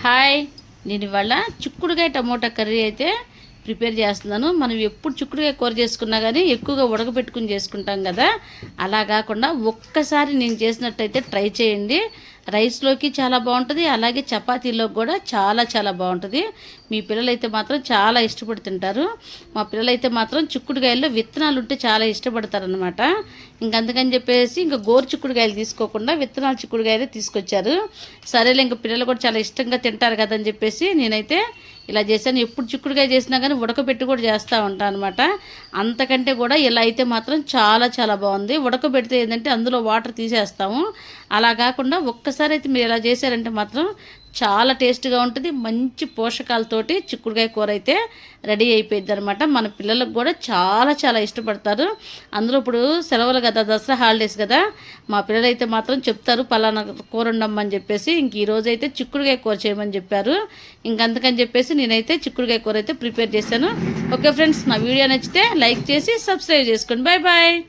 Hi. నేను ఇవాళ చిక్కుడుకాయ టమోటా కర్రీ అయితే ప్రిపేర్ చేస్తున్నాను. మనం ఎప్పుడు చిక్కుడుగా కూర చేసుకున్నా కానీ ఎక్కువగా ఉడకబెట్టుకుని చేసుకుంటాం కదా. అలా కాకుండా ఒక్కసారి నేను చేసినట్టయితే ట్రై చేయండి. రైస్లోకి చాలా బాగుంటుంది. అలాగే చపాతీలోకి కూడా చాలా చాలా బాగుంటుంది. మీ పిల్లలైతే మాత్రం చాలా ఇష్టపడి తింటారు మా పిల్లలైతే మాత్రం చిక్కుడుకాయల్లో విత్తనాలు ఉంటే చాలా ఇష్టపడతారనమాట ఇంకందుకని చెప్పేసి ఇంకా గోరు చిక్కుడుకాయలు తీసుకోకుండా విత్తనాలు చిక్కుడుకాయలే తీసుకొచ్చారు. సరేలే ఇంకా పిల్లలు కూడా చాలా ఇష్టంగా తింటారు కదని చెప్పేసి నేనైతే ఇలా చేశాను. ఎప్పుడు చిక్కుడుకాయ చేసినా కానీ ఉడకబెట్టి కూడా చేస్తూ ఉంటాను అనమాట అంతకంటే కూడా ఇలా అయితే మాత్రం చాలా చాలా బాగుంది. ఉడకబెడితే ఏంటంటే అందులో వాటర్ తీసేస్తాము. అలా కాకుండా ఒక్కసారి అయితే మీరు ఇలా చేశారంటే మాత్రం చాలా టేస్ట్గా ఉంటుంది. మంచి పోషకాలతోటి చిక్కుడుకాయ కూర అయితే రెడీ అయిపోయింది అనమాట మన పిల్లలకు కూడా చాలా చాలా ఇష్టపడతారు. అందులో ఇప్పుడు సెలవులు కదా దసరా హాలిడేస్ కదా మా పిల్లలు అయితే మాత్రం చెప్తారు పలానా కూర ఉండమని చెప్పేసి. ఇంక ఈరోజు అయితే చిక్కుడుకాయ కూర చేయమని చెప్పారు. ఇంకందుకని చెప్పేసి నేనైతే చిక్కుడుకాయ కూర అయితే ప్రిపేర్ చేశాను. ఓకే ఫ్రెండ్స్ నా వీడియో నచ్చితే లైక్ చేసి సబ్స్క్రైబ్ చేసుకోండి. Bye bye